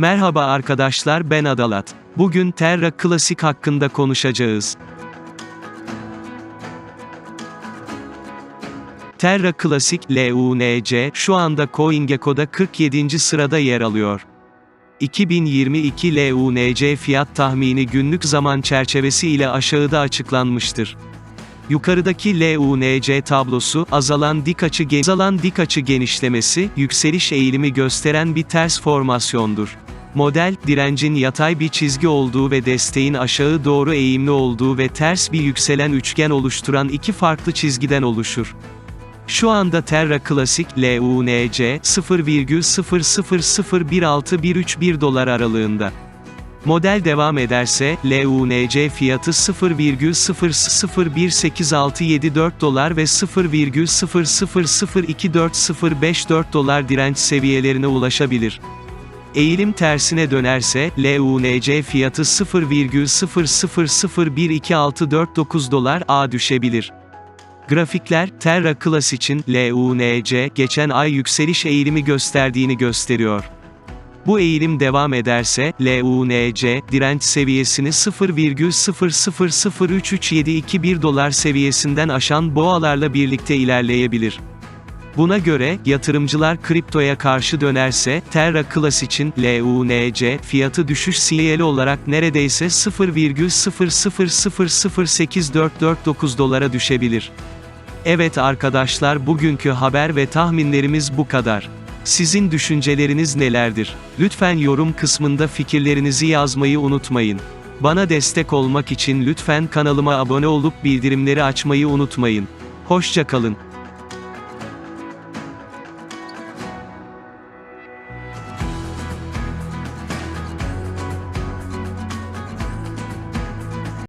Merhaba arkadaşlar ben Adalat. Bugün Terra Classic hakkında konuşacağız. Terra Classic LUNC şu anda CoinGecko'da 47. sırada yer alıyor. 2022 LUNC fiyat tahmini günlük zaman çerçevesi ile aşağıda açıklanmıştır. Yukarıdaki LUNC tablosu, azalan dik açı, azalan dik açı genişlemesi, yükseliş eğilimi gösteren bir ters formasyondur. Model, direncin yatay bir çizgi olduğu ve desteğin aşağı doğru eğimli olduğu ve ters bir yükselen üçgen oluşturan iki farklı çizgiden oluşur. Şu anda Terra Classic LUNC 0,00016131 dolar aralığında. Model devam ederse, LUNC fiyatı 0,001867 dolar ve 0,002405 dolar direnç seviyelerine ulaşabilir. Eğilim tersine dönerse, LUNC fiyatı 0,00012649 dolar A düşebilir. Grafikler, Terra Class için LUNC geçen ay yükseliş eğilimi gösterdiğini gösteriyor. Bu eğilim devam ederse, LUNC, direnç seviyesini 0,003371 dolar seviyesinden aşan boğalarla birlikte ilerleyebilir. Buna göre, yatırımcılar kriptoya karşı dönerse, Terra Class için, LUNC, fiyatı düşüş sinyali olarak neredeyse 0,00008449 dolara düşebilir. Evet arkadaşlar bugünkü haber ve tahminlerimiz bu kadar. Sizin düşünceleriniz nelerdir? Lütfen yorum kısmında fikirlerinizi yazmayı unutmayın. Bana destek olmak için lütfen kanalıma abone olup bildirimleri açmayı unutmayın. Hoşça kalın.